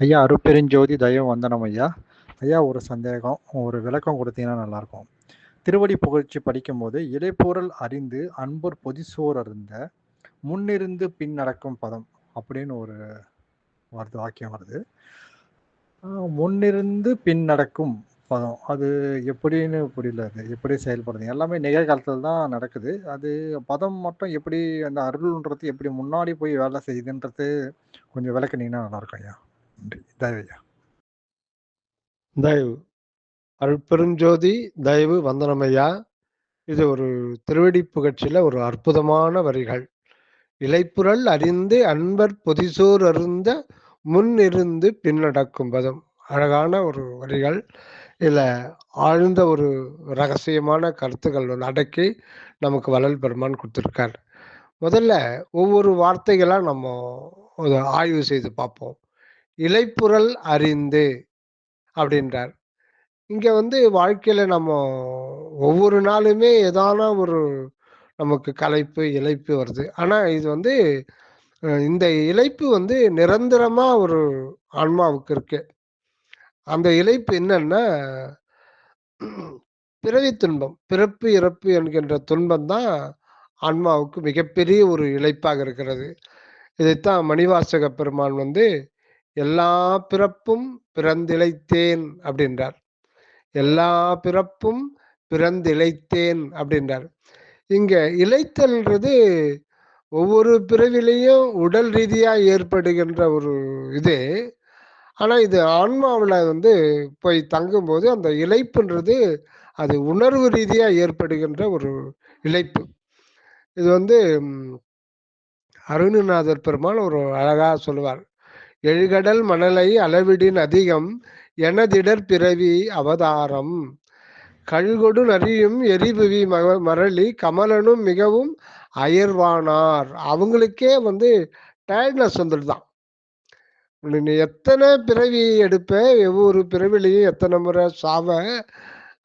ஐயா அருப்பெருஞ்சோதி தயவு வந்தனம் ஐயா. ஐயா ஒரு சந்தேகம். ஒரு விளக்கம் கொடுத்தீங்கன்னா நல்லாயிருக்கும் திருவடி புகழ்ச்சி படிக்கும்போது இலைப்பொருள் அறிந்து அன்பர் பொதிசோர் அறிந்த முன்னிருந்து பின் நடக்கும் பதம் அப்படின்னு ஒரு வருது வாக்கியம் வருது. முன்னிருந்து பின் நடக்கும் பதம். அது எப்படின்னு புரியல அது எப்படி செயல்படுது? எல்லாமே நிகழ்காலத்தில் தான் நடக்குது. அது பதம் மட்டும் எப்படி அந்த அருள்ன்றது எப்படி முன்னாடி போய் வேலை செய்யுதுன்றது கொஞ்சம் விளக்குனீங்கன்னா நல்லாயிருக்கும் ஐயா. நன்றி தயவு. ஐயா தயவு. அருட்பெருஞ்சோதி தயவு வந்தனமையா? இது ஒரு திருவடி புகழ்ச்சியில ஒரு அற்புதமான வரிகள். இலைப்புரல் அறிந்து அன்பர் பொதிசோர் அருந்த முன் இருந்து பின்னடக்கும் பதம். அழகான ஒரு வரிகள். இதுல ஆழ்ந்த ஒரு ரகசியமான கருத்துக்கள் வந்து அடக்கி நமக்கு வள்ளல் பெருமான் கொடுத்துருக்கார். முதல்ல ஒவ்வொரு வார்த்தைகளா நம்ம ஒரு ஆய்வு செய்து பார்ப்போம். இலைப்புறல் அறிந்து அப்படின்றார். இங்க வந்து வாழ்க்கையில நம்ம ஒவ்வொரு நாளுமே ஏதான ஒரு நமக்கு கலைப்பு இழைப்பு வருது. ஆனா இது வந்து இந்த இழைப்பு வந்து நிரந்தரமா ஒரு ஆன்மாவுக்கு இருக்கு. அந்த இழைப்பு என்னன்னா பிறவி துன்பம் பிறப்பு இறப்பு என்கின்ற துன்பம் தான் ஆன்மாவுக்கு மிகப்பெரிய ஒரு இழைப்பாக இருக்கிறது. இதைத்தான் மணிவாசக பெருமான் வந்து எல்லா பிறப்பும் பிறந்திழைத்தேன் அப்படின்றார். எல்லா பிறப்பும் பிறந்திழைத்தேன் அப்படின்றார். இங்க இழைத்தல்ன்றது ஒவ்வொரு பிறவிலையும் உடல் ரீதியா ஏற்படுகின்ற ஒரு இது. ஆனா இது ஆன்மாவில் வந்து போய் தங்கும்போது அந்த இழைப்புன்றது அது உணர்வு ரீதியா ஏற்படுகின்ற ஒரு இழைப்பு. இது வந்து ம், அருணநாதர் ஒரு அழகா சொல்லுவார். எழுகடல் மணலை அளவிடின் அதிகம் எனதிடர் பிறவி அவதாரம். கழுகொடு நரியும் எரிபுவி மக மரளி கமலனும் மிகவும் அயர்வானார். அவங்களுக்கே வந்து டயர்ட்னஸ் வந்துடுதான். நீ எத்தனை பிறவி எடுப்ப? ஒவ்வொரு பிறவிலையும் எத்தனை முறை சாவ?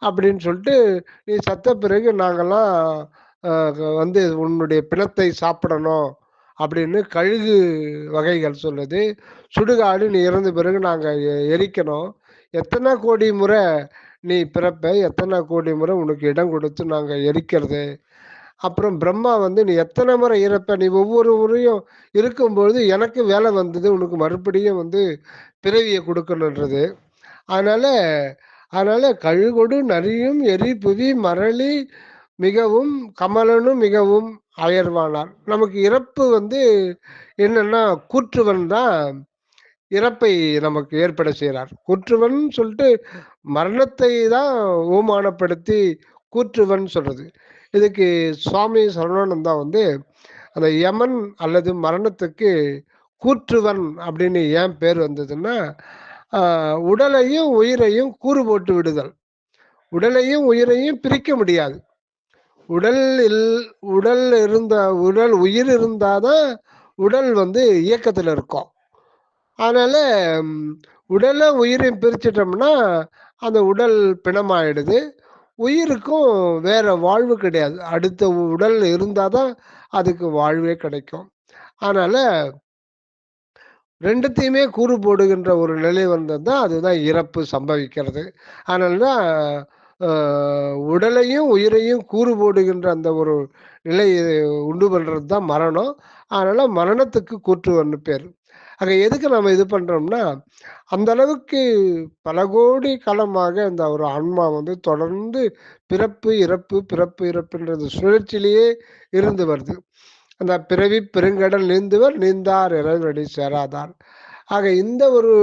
அப்படின்னு சொல்லிட்டு நீ சத்த பிறகு நாங்கெல்லாம் வந்து உன்னுடைய பிணத்தை சாப்பிடணும். அப்படின்னு கழுகு வகைகள் சொல்லுது. சுடுகாடு நீ இறந்த பிறகு நாங்கள் எரிக்கணும். எத்தனை கோடி முறை நீ பிறப்ப எத்தனை கோடி முறை உனக்கு இடம் கொடுத்து நாங்கள் எரிக்கிறது? அப்புறம் பிரம்மா வந்து நீ எத்தனை முறை இறப்ப? நீ ஒவ்வொரு முறையும் இருக்கும்பொழுது எனக்கு வேலை வந்தது உனக்கு மறுபடியும் வந்து பிறவியை கொடுக்கணுன்றது அதனால அதனால கழுகொடு நரியும் எரி புவி மரளி மிகவும் கமலனும் மிகவும் அயர்வானார். நமக்கு இறப்பு வந்து என்னன்னா கூற்றுவன் தான் இறப்பை நமக்கு ஏற்பட செய்கிறார். கூற்றுவன் சொல்லிட்டு மரணத்தை தான் ஓமானப்படுத்தி கூற்றுவன் சொல்றது. இதுக்கு சுவாமி சரவணானந்தா வந்து அந்த யமன் அல்லது மரணத்துக்கு கூற்றுவன் அப்படின்னு ஏன் பேர் வந்ததுன்னா உடலையும் உயிரையும் கூறு போட்டு விடுதல். உடலையும் உயிரையும் பிரிக்க முடியாது. உடல் இல் உடல் இருந்தா உடல் உயிர் இருந்தாதான் உடல் வந்து இயக்கத்துல இருக்கும். அதனால உடலை உயிரையும் பிரிச்சிட்டோம்னா அந்த உடல் பிணமாயிடுது. உயிருக்கும் வேற வாழ்வு கிடையாது. அடுத்த உடல் இருந்தாதான் அதுக்கு வாழ்வே கிடைக்கும். அதனால ரெண்டுத்தையுமே கூறு போடுகின்ற ஒரு நிலை வந்தது தான் அதுதான் இறப்பு சம்பவிக்கிறது. அதனால தான் உடலையும் உயிரையும் கூறு போடுகின்ற அந்த ஒரு நிலை உண்டு பண்ணுறது தான் மரணம். அதனால் மரணத்துக்கு கூற்றுவன்னு பேர். ஆக எதுக்கு நம்ம இது பண்ணுறோம்னா அந்த அளவுக்கு பல கோடி காலமாக இந்த ஒரு ஆன்மா வந்து தொடர்ந்து பிறப்பு இறப்பு பிறப்பு இறப்புன்றது சுழற்சியிலேயே இருந்து வருது. அந்த பிறவி பெருங்கடல் நீந்துவர் நீந்தார் இறைவனடி சேராதார். ஆக இந்த ஒரு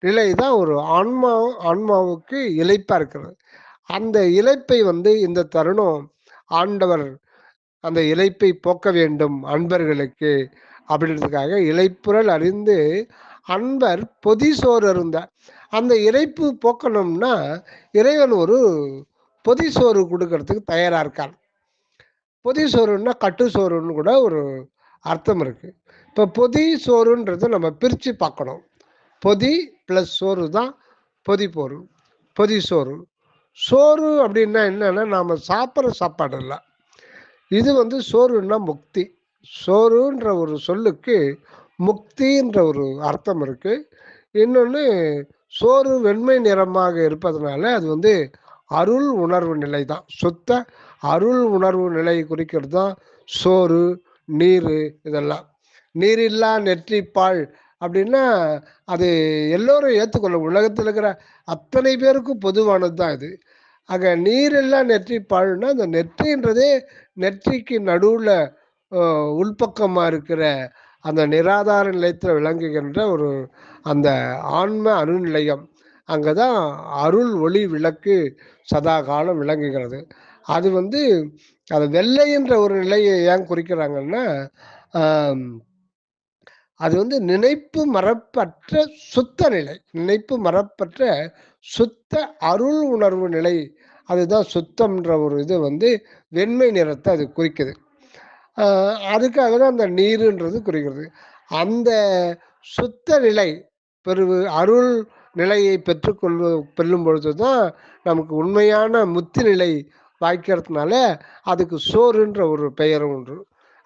நிலை தான் ஒரு ஆன்மா ஆன்மாவுக்கு இழைப்பா இருக்கிறது. அந்த இழைப்பை வந்து இந்த தருணம் ஆண்டவர் அந்த இழைப்பை போக்க வேண்டும் அன்பர்களுக்கு அப்படின்றதுக்காக இழைப்புரல் அறிந்து அன்பர் பொதிசோறு இருந்தார் அந்த இறைப்பு போக்கணும்னா இறைவன் ஒரு பொதிசோறு கொடுக்கறதுக்கு தயாராக இருக்கார். பொதி சோறுன்னா கட்டு சோறுன்னு கூட ஒரு அர்த்தம் இருக்குது இப்போ பொதி சோறுன்றதை நம்ம பிரித்து பார்க்கணும். பொதி ப்ளஸ் சோறு தான் பொதி போறு பொதி சோறு. சோறு அப்படின்னா என்னென்னா நாம் சாப்பிட்ற சாப்பாடு இல்லை. இது வந்து சோறுன்னா முக்தி. சோறுன்ற ஒரு சொல்லுக்கு முக்தின்ற ஒரு அர்த்தம் இருக்குது இன்னொன்று சோறு வெண்மை நிறமாக இருப்பதனால அது வந்து அருள் உணர்வு நிலை தான். சுத்த அருள் உணர்வு நிலையை குறிக்கிறது தான் சோறு. நீர் இதெல்லாம். நீரில்லா நெற்றிப்பால் அப்படின்னா அது எல்லோரும் ஏற்றுக்கொள்ள உலகத்தில் இருக்கிற அத்தனை பேருக்கும் பொதுவானது தான் இது. ஆக நீரெல்லாம் நெற்றி பாழ்னா அந்த நெற்றின்றதே நெற்றிக்கு நடுவில் உள்பக்கமாக இருக்கிற அந்த நிராதார நிலையத்தில் விளங்குகின்ற ஒரு அந்த ஆன்ம அருநிலையம் அங்கே தான் அருள் ஒளி விளக்கு சதா காலம் விளங்குகிறது. அது வந்து அது வெள்ளைன்ற ஒரு நிலையை ஏன் குறிக்கிறாங்கன்னா அது வந்து நினைப்பு மரப்பற்ற சுத்த நிலை. நினைப்பு மரப்பற்ற சுத்த அருள் உணர்வு நிலை. அதுதான் சுத்தம்ன்ற ஒரு இது வந்து வெண்மை நிறத்தை அது குறிக்குது. அதுக்காக தான் அந்த நீருன்றது குறிக்கிறது. அந்த சுத்த நிலை பெரு அருள் நிலையை பெற்றுக்கொள்வ பெல்லும் பொழுது தான் நமக்கு உண்மையான முத்து நிலை வாய்க்கிறதுனால அதுக்கு சோறுன்ற ஒரு பெயரும் உண்டு.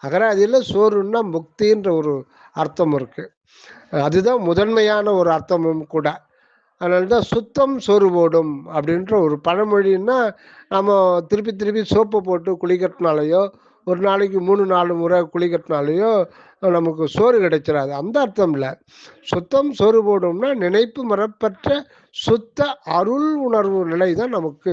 அகராதியில் சோறுன்னா முக்தின்ற ஒரு அர்த்தம் இருக்குது அதுதான் முதன்மையான ஒரு அர்த்தமும் கூட. அதனால தான் சுத்தம் சோறு போடும் அப்படின்ற ஒரு பழமொழின்னா நம்ம திருப்பி திருப்பி சோப்பு போட்டு குளிக்கிறதுனாலையோ ஒரு நாளைக்கு மூணு நாலு முறை குளிக்கிறதுனாலையோ நமக்கு சோறு கிடைச்சிடாது அந்த அர்த்தம் இல்லை. சுத்தம் சோறு போடும்னா நினைப்பு மரப்பற்ற சுத்த அருள் உணர்வு நிலை தான் நமக்கு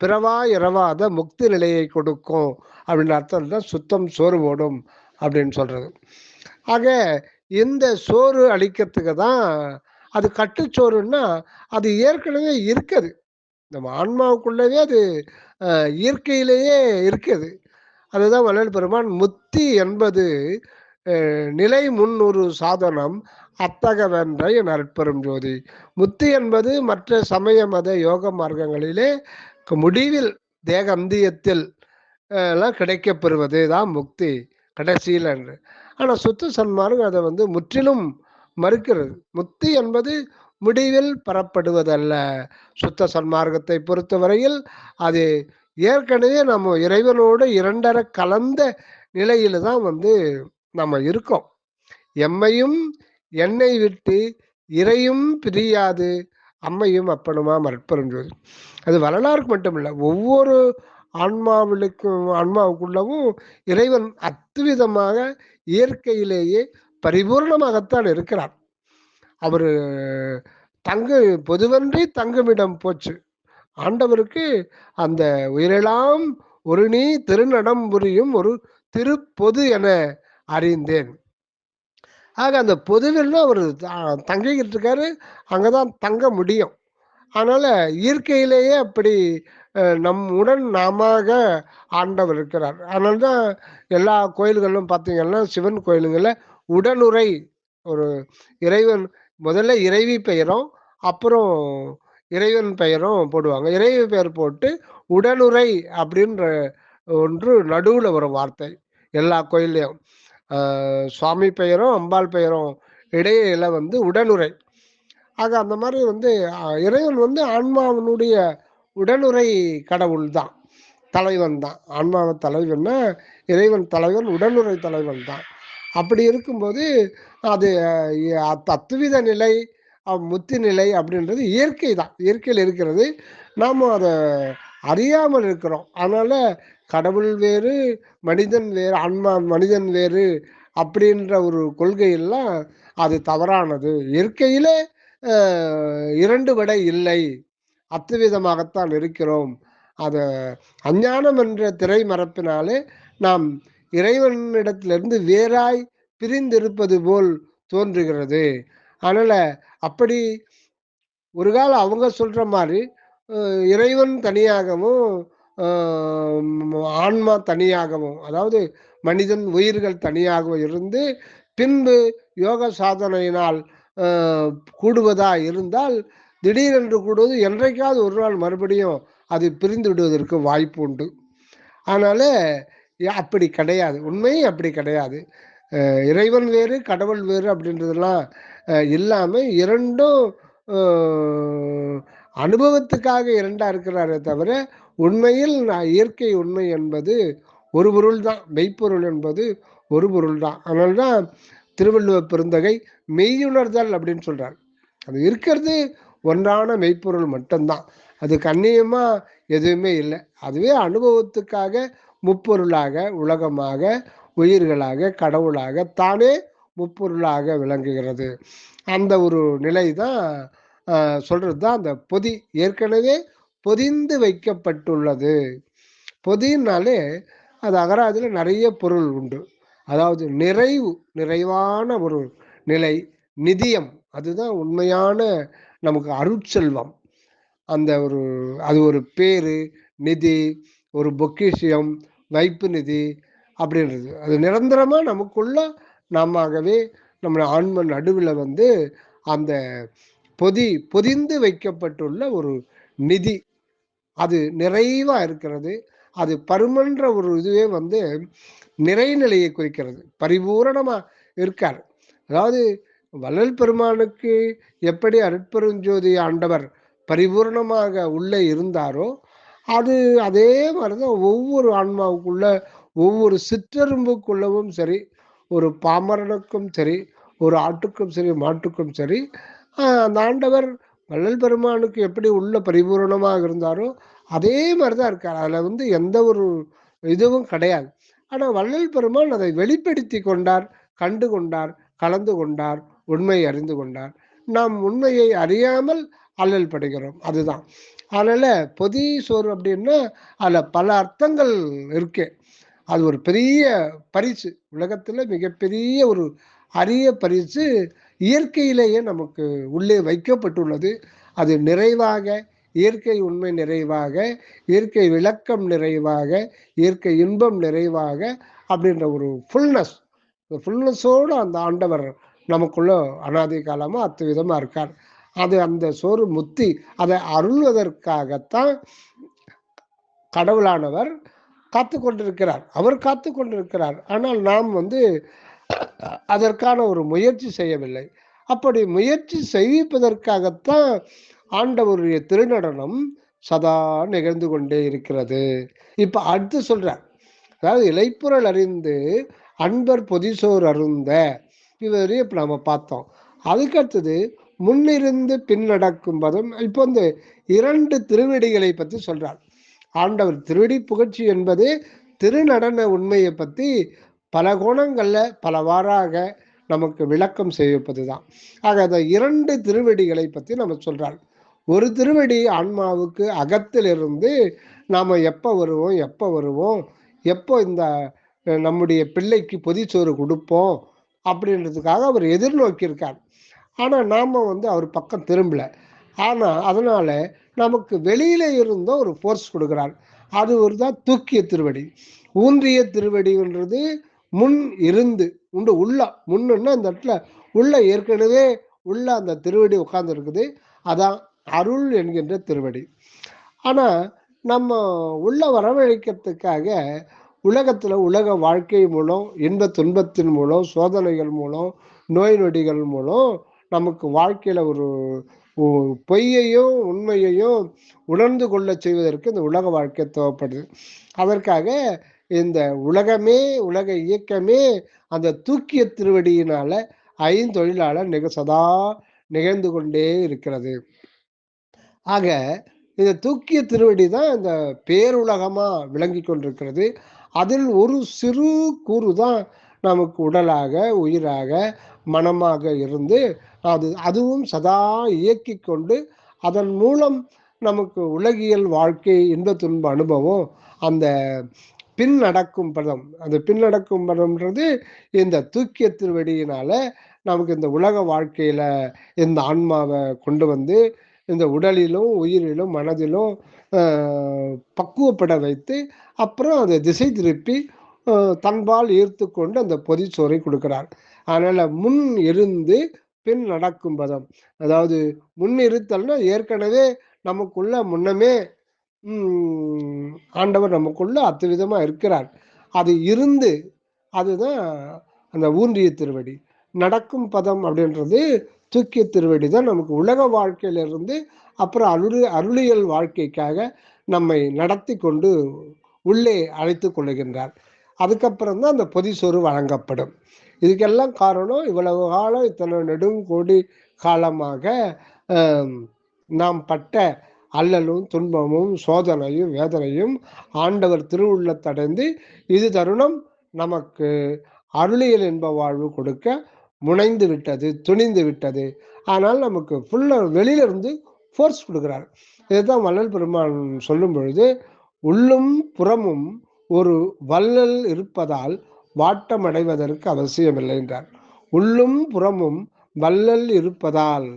பிறவா இரவாத முக்தி நிலையை கொடுக்கும் அப்படின்ற அர்த்தம் தான் சுத்தம் சோறு போடும் அப்படின்னு சொல்கிறது ஆக இந்த சோறு அழிக்கிறதுக்கு தான் அது கட்டுச்சோறுன்னா அது ஏற்கனவே இருக்குது. நம்ம ஆன்மாவுக்குள்ளவே அது இயற்கையிலேயே இருக்குது. அதுதான் வள்ளல் பெருமான் முத்தி என்பது நிலை முன்னொரு சாதனம் அத்தகவென்ற என் அற்பெரும் ஜோதி. முத்தி என்பது மற்ற சமய மத யோக மார்க்கங்களிலே முடிவில் தேக அந்தியத்தில் எல்லாம் கிடைக்கப்பெறுவது தான் முக்தி கடைசியில் என்று. ஆனால் சுத்த சன்மார்க்கம் அதை வந்து முற்றிலும் மறுக்கிறது. முக்தி என்பது முடிவில் பெறப்படுவதல்ல. சுத்த சன்மார்க்கத்தை பொறுத்தவரையில் அது ஏற்கனவே நம்ம இறைவனோடு இரண்டரை கலந்த நிலையில தான் வந்து நம்ம இருக்கோம். எம்மையும் என்னை விட்டு இறையும் பிரியாது. அம்மையும் அப்பனுமா மற்பெருஞ்சோதி அது வரலாறுக்கு மட்டும் இல்லை ஒவ்வொரு ஆன்மாவிலுக்கும் ஆன்மாவுக்குள்ளவும் இறைவன் அத்துவிதமாக இயற்கையிலேயே பரிபூர்ணமாகத்தான் இருக்கிறார். அவர் தங்கு பொதுவன்றி தங்குமிடம் போச்சு. ஆண்டவருக்கு அந்த உயிரெல்லாம் ஒரு நீ திருநடம் புரியும் ஒரு திருப்பொது என அறிந்தேன். ஆக அந்த பொதுவில் அவர் தங்கிக்கிட்டு இருக்காரு அங்கதான் தங்க முடியும். அதனால் இயற்கையிலேயே அப்படி நம் உடன் நாம ஆண்டவர் இருக்கிறார். அதனால தான் எல்லா கோயில்களும் பார்த்தீங்கன்னா சிவன் கோயிலுங்களில் உடனுரை ஒரு இறைவன் முதல்ல இறைவி பெயரும் அப்புறம் இறைவன் பெயரும் போடுவாங்க. இறைவி பெயர் போட்டு உடனுரை அப்படின்ற ஒன்று நடுவில் ஒரு வார்த்தை எல்லா கோயில்லையும். சுவாமி பெயரும் அம்பாள் பெயரும் இடையில வந்து உடனுரை ஆக அந்த மாதிரி வந்து இறைவன் வந்து ஆன்மாவினுடைய உடனுரை கடவுள் தான். தலைவன் தான். ஆன்மாவ தலைவன்னா இறைவன் தலைவன் உடனுரை தலைவன் தான். அப்படி இருக்கும்போது அது தத்துவித நிலை முத்தி நிலை அப்படின்றது இயற்கை தான். இயற்கையில் இருக்கிறது. நாம் அதை அறியாமல் இருக்கிறோம். அதனால கடவுள் வேறு மனிதன் வேறு அன்மா மனிதன் வேறு அப்படின்ற ஒரு கொள்கையெல்லாம் அது தவறானது. இயற்கையிலே இரண்டு விடை இல்லை. அத்துவிதமாகத்தான் இருக்கிறோம். அதை அஞ்ஞானம் என்ற திரை மரப்பினாலே நாம் இறைவனிடத்திலிருந்து வேறாய் பிரிந்திருப்பது போல் தோன்றுகிறது. அதனால அப்படி ஒரு காலம் அவங்க சொல்ற மாதிரி இறைவன் தனியாகவும் ஆன்மா தனியாகவும் அதாவது மனிதன் உயிர்கள் தனியாகவும் இருந்து பின்பு யோக சாதனையினால் கூடுவதா இருந்தால் திடீரென்று கூடுவது என்றைக்காவது ஒரு நாள் மறுபடியும் அது பிரிந்து விடுவதற்கு வாய்ப்பு உண்டு. அதனால அப்படி கிடையாது. உண்மையும் அப்படி கிடையாது. இறைவன் வேறு கடவுள் வேறு அப்படின்றதெல்லாம் இல்லாமல் இரண்டும் அனுபவத்துக்காக இரண்டா இருக்கிறாரே தவிர உண்மையில் நான் இயற்கை உண்மை என்பது ஒரு பொருள் தான் மெய்ப்பொருள் என்பது ஒரு பொருள் தான் அதனால்தான் திருவள்ளுவர் பெருந்தகை மெய்யுணர்தல் அப்படின்னு சொல்றார். அது இருக்கிறது ஒன்றான மெய்ப்பொருள் மட்டும்தான். அது கண்ணியமா எதுவுமே இல்லை. அதுவே அனுபவத்துக்காக முப்பொருளாக உலகமாக உயிர்களாக கடவுளாக தானே முப்பொருளாக விளங்குகிறது. அந்த ஒரு நிலை தான் சொல்றது தான் அந்த பொதி. ஏற்கனவே பொதிந்து வைக்கப்பட்டுள்ளது. பொதினாலே அது அகராதியில் நிறைய பொருள் உண்டு. அதாவது நிறைவு நிறைவான ஒரு நிலை நிதியம். அதுதான் உண்மையான நமக்கு அருட்செல்வம். அந்த ஒரு அது ஒரு பேரு நிதி ஒரு பொக்கிஷியம் வைப்பு நிதி அப்படின்றது. அது நிரந்தரமாக நமக்குள்ள நாமவே நம்ம ஆன்ம நடுவில் வந்து அந்த பொதி பொதிந்து வைக்கப்பட்டுள்ள ஒரு நிதி அது நிறைவா இருக்கிறது. அது பருமன்ற ஒரு இதுவே வந்து நிறைநிலையை குறிக்கிறது. பரிபூரணமா இருக்கார். அதாவது வள்ளல் பெருமானுக்கு எப்படி அருட்பெருஞ்சோதி ஆண்டவர் பரிபூர்ணமாக உள்ளே இருந்தாரோ அது அதே மாதிரிதான் ஒவ்வொரு ஆன்மாவுக்குள்ள ஒவ்வொரு சிற்றெரும்புக்குள்ளவும் சரி ஒரு பாமரனுக்கும் சரி ஒரு ஆட்டுக்கும் சரி மாட்டுக்கும் சரி அந்த ஆண்டவர் வள்ளல் பெருமானுக்கு எப்படி உள்ள பரிபூரணமாக இருந்தாரோ அதே மாதிரி தான் இருக்கார். அதில் வந்து எந்த ஒரு இதுவும் கிடையாது. ஆனால் வள்ளல் பெருமான் அதை வெளிப்படுத்தி கொண்டார் கண்டு கொண்டார் கலந்து கொண்டார் உண்மையை அறிந்து கொண்டார். நாம் உண்மையை அறியாமல் அல்லல் படுகிறோம். அதுதான். அதனால் பொதி சோறு அப்படின்னா அதில் பல அர்த்தங்கள் இருக்கு. அது ஒரு பெரிய பரிசு. உலகத்தில் மிகப்பெரிய ஒரு அரிய பரிசு இயற்கையிலேயே நமக்கு உள்ளே வைக்கப்பட்டுள்ளது. அது நிறைவாக இயற்கை உண்மை நிறைவாக இயற்கை விளக்கம் நிறைவாக இயற்கை இன்பம் நிறைவாக அப்படின்ற ஒரு ஃபுல்னஸ் ஃபுல்னஸோடு அந்த ஆண்டவர் நமக்குள்ள அனாதி காலமாக அத்துவிதமாக இருக்கார். அது அந்த சோறு முத்தி அதை அருள்வதற்காகத்தான் கடவுளானவர் காத்து கொண்டிருக்கிறார் அவர் காத்து கொண்டிருக்கிறார் ஆனால் நாம் வந்து அதற்கான ஒரு முயற்சி செய்யவில்லை. அப்படி முயற்சி செய்விப்பதற்காகத்தான் ஆண்டவருடைய திருநடனம் சதா நிகழ்ந்து கொண்டே இருக்கிறது. இப்ப அடுத்து சொல்றார். அதாவது இலைப்புறல் அறிந்து அன்பர் பொதிசோர் அருந்த. இவரையும் இப்ப நம்ம பார்த்தோம். அதுக்கடுத்தது முன்னிருந்து பின்னடக்கும் பதம். இப்போ வந்து இரண்டு திருவடிகளை பத்தி சொல்றார். ஆண்டவர் திருவடி புகழ்ச்சி என்பது திருநடன உண்மையை பத்தி பல குணங்களில் பலவாறாக நமக்கு விளக்கம் செய்விப்பது தான் ஆக அந்த இரண்டு திருவடிகளை பற்றி நம்ம சொல்கிறார் ஒரு திருவடி ஆன்மாவுக்கு அகத்திலிருந்து நாம் எப்போ வருவோம் எப்போ வருவோம் எப்போ இந்த நம்முடைய பிள்ளைக்கு பொதிச்சோறு கொடுப்போம் அப்படின்றதுக்காக அவர் எதிர்நோக்கியிருக்கார். ஆனால் நாம் வந்து அவர் பக்கம் திரும்பல. ஆனால் அதனால் நமக்கு வெளியில இருந்தும் ஒரு ஃபோர்ஸ் கொடுக்குறார். அது ஒரு தான் தூக்கிய திருவடி. ஊன்றிய திருவடின்றது முன் இருந்து உண்டு உள்ள முன்னுன்னா அந்த இடத்துல உள்ள ஏற்கனவே உள்ள அந்த திருவடி உட்கார்ந்து இருக்குது அதான் அருள் என்கின்ற திருவடி. ஆனா நம்ம உள்ள வரவழைக்கிறதுக்காக உலகத்துல உலக வாழ்க்கை மூலம் இன்ப துன்பத்தின் மூலம் சோதனைகள் மூலம் நோய் நொடிகள் மூலம் நமக்கு வாழ்க்கையில ஒரு பொய்யையும் உண்மையையும் உணர்ந்து கொள்ள செய்வதற்கு இந்த உலக வாழ்க்கை தேவைப்படுது. அதற்காக இந்த உலகமே உலக இயக்கமே அந்த தூக்கிய திருவடியினால ஐந்தொழிலாளர் நிக சதா நிகழ்ந்து கொண்டே இருக்கிறது. ஆக இந்த தூக்கிய திருவடி தான் இந்த பேருலகமாக விளங்கி கொண்டிருக்கிறது. அதில் ஒரு சிறு கூறு தான் நமக்கு உடலாக உயிராக மனமாக இருந்து அது அதுவும் சதா இயக்கி கொண்டு அதன் மூலம் நமக்கு உலகியல் வாழ்க்கை இன்ப துன்ப அனுபவம் அந்த பின் நடக்கும் பதம். அந்த பின் நடக்கும் பதம்ன்றது இந்த தூக்கிய திருவடியினால நமக்கு இந்த உலக வாழ்க்கையில இந்த ஆன்மாவை கொண்டு வந்து இந்த உடலிலும் உயிரிலும் மனதிலும் பக்குவப்பட வைத்து அப்புறம் அதை திசை திருப்பி தன்பால் ஈர்த்து கொண்டு அந்த பொதிச்சோரை கொடுக்கிறார். அதனால முன் இருந்து பின் நடக்கும் பதம். அதாவது முன் இருத்தல்னா ஏற்கனவே நமக்குள்ள முன்னமே ஆண்டவர் நமக்குள்ள அத்துவிதமா இருக்கிறார். அது இருந்து அதுதான் அந்த ஊன்றிய திருவடி. நடக்கும் பதம் அப்படின்றது தூக்கிய திருவடி தான் நமக்கு உலக வாழ்க்கையிலிருந்து அப்புறம் அருளி அருளியல் வாழ்க்கைக்காக நம்மை நடத்தி கொண்டு உள்ளே அழைத்து கொள்ளுகின்றார் அதுக்கப்புறம் தான் அந்த பொதிசோறு வழங்கப்படும். இதுக்கெல்லாம் காரணம் இவ்வளவு காலம் இத்தனை நெடுங்கோடி காலமாக நாம் பட்ட அல்லலும் துன்பமும் சோதனையும் வேதனையும் ஆண்டவர் திருவுள்ளத்தடைந்து இது தருணம் நமக்கு அருளியல் என்ப வாழ்வு கொடுக்க முனைந்து விட்டது துணிந்து விட்டது. ஆனால் நமக்கு ஃபுல்லாக வெளியிலிருந்து ஃபோர்ஸ் கொடுக்குறார். இதுதான் வள்ளல் பெருமான் சொல்லும் பொழுது உள்ளும் புறமும் ஒரு வள்ளல் இருப்பதால் வாட்டம் அடைவதற்கு அவசியமில்லை என்றார். உள்ளும் புறமும் வள்ளல் இருப்பதால்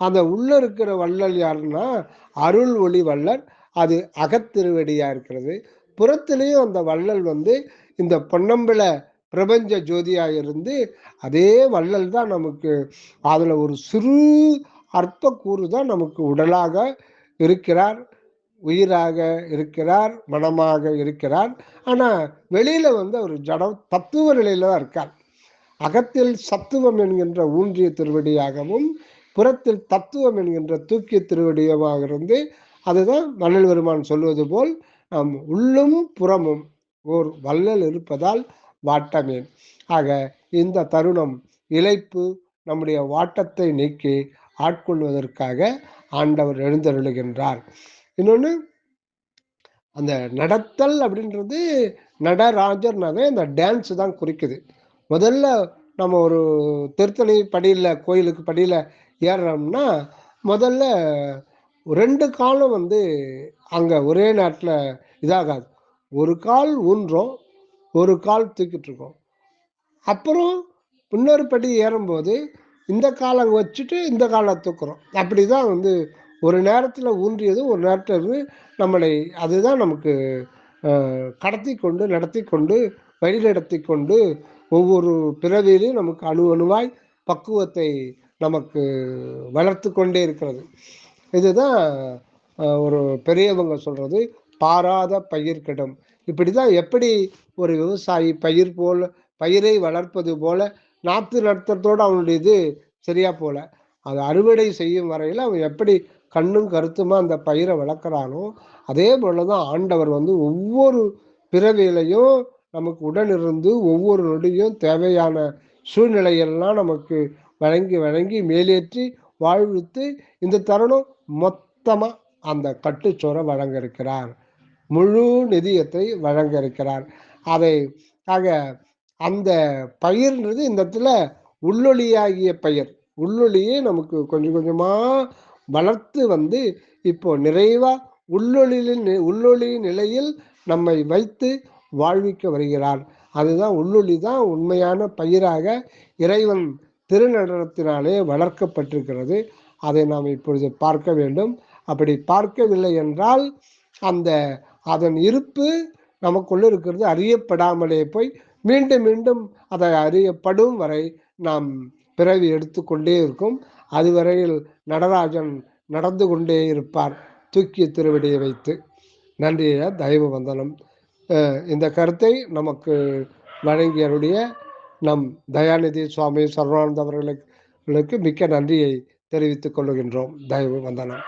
அந்த உள்ள இருக்கிற வள்ளல் யாருன்னா அருள் ஒளி வள்ளல். அது அகத்திருவடியா இருக்கிறது. புறத்திலையும் அந்த வள்ளல் வந்து இந்த பொன்னம்பிள பிரபஞ்ச ஜோதியா இருந்து அதே வள்ளல் தான் நமக்கு அதுல ஒரு சிறு அற்ப கூறு தான் நமக்கு உடலாக இருக்கிறார் உயிராக இருக்கிறார் மனமாக இருக்கிறார். ஆனா வெளியில வந்து அவர் ஜடம் தத்துவ நிலையில தான் இருக்கார். அகத்தில் சத்துவம் என்கின்ற ஊன்றிய திருவடியாகவும் புறத்தில் தத்துவம் என்கின்ற தூக்கிய திருவடியமாக இருந்து அதுதான் வள்ளல் பெருமான் சொல்வது போல் நாம் உள்ளும் புறமும் ஓர் வள்ளல் இருப்பதால் வாட்டமேன் ஆக இந்த தருணம் இழைப்பு நம்முடைய வாட்டத்தை நீக்கி ஆட்கொள்வதற்காக ஆண்டவர் எழுந்தருளுகின்றார். இன்னொன்று அந்த நடத்தல் அப்படின்றது நடராஜர்னாவே அந்த டான்ஸ் தான் குறிக்குது. முதல்ல நம்ம ஒரு திருத்தணி படியில் கோயிலுக்கு படியில் ஏறுறோம்னா முதல்ல ரெண்டு காலும் வந்து அங்கே ஒரே நேரத்தில் இதாகாது. ஒரு கால் ஊன்றோம் ஒரு கால் தூக்கிட்டு இருக்கோம் அப்புறம் இன்னொரு படி ஏறும்போது இந்த காலை வச்சுட்டு இந்த காலை தூக்குறோம். அப்படி தான் வந்து ஒரு நேரத்தில் ஊன்றியதும் ஒரு நேரத்தில் இருந்து நம்மளை அதுதான் நமக்கு கடத்தி கொண்டு நடத்தி கொண்டு வழிநடத்தி கொண்டு ஒவ்வொரு பிறவியிலையும் நமக்கு அணு அணுவாய் பக்குவத்தை நமக்கு வளர்த்து கொண்டே இருக்கிறது. இதுதான் ஒரு பெரியவங்க சொல்றது பாராத பயிர் கிடும். இப்படி தான் எப்படி ஒரு விவசாயி பயிர் போல பயிரை வளர்ப்பது போல நாற்று நடத்துறதோடு அவனுடைய இது சரியா போல. அது அறுவடை செய்யும் வரையில் அவன் எப்படி கண்ணும் கருத்துமா அந்த பயிரை வளர்க்குறானோ அதே போல தான் ஆண்டவர் வந்து ஒவ்வொரு பிறவியிலையும் நமக்கு உடனிருந்து ஒவ்வொரு நொடியும் தேவையான சூழ்நிலையெல்லாம் நமக்கு வழங்கி வழங்கி மேலேற்றி வாழ்வித்து இந்த தருணம் மொத்தமாக அந்த கட்டுச்சோரை வழங்க இருக்கிறார் முழு நிதியத்தை வழங்க இருக்கிறார் அதை ஆக அந்த பயிர்ன்றது இந்த இடத்துல உள்ளொளியாகிய பயிர். உள்ளொளியே நமக்கு கொஞ்சம் கொஞ்சமாக வளர்த்து வந்து இப்போ நிறைவாக உள்ளொளியின் நி- உள்ளொளி நிலையில் நம்மை வைத்து வாழ்விக்க வருகிறார். அதுதான் உள்ளொளி தான் உண்மையான பயிராக இறைவன் திருநடனத்தினாலே வளர்க்கப்பட்டிருக்கிறது. அதை நாம் இப்பொழுது பார்க்க வேண்டும். அப்படி பார்க்கவில்லை என்றால் அந்த அதன் இருப்பு நமக்குள்ள இருக்கிறது. அறியப்படாமலே போய் மீண்டும் மீண்டும் அதை அறியப்படும் வரை நாம் பிறவி எடுத்துக்கொண்டே இருக்கும். அதுவரையில் நடராஜன் நடந்து கொண்டே இருப்பார் தூக்கிய திருவடியை வைத்து. நன்றிய தயவு வந்தனம். இந்த கருத்தை நமக்கு வழங்கியருடைய நம் தயாநிதி சுவாமி சர்வானந்த அவர்களுக்கு மிக்க நன்றியை தெரிவித்துக் கொள்கின்றோம் தயவு வந்தனம்.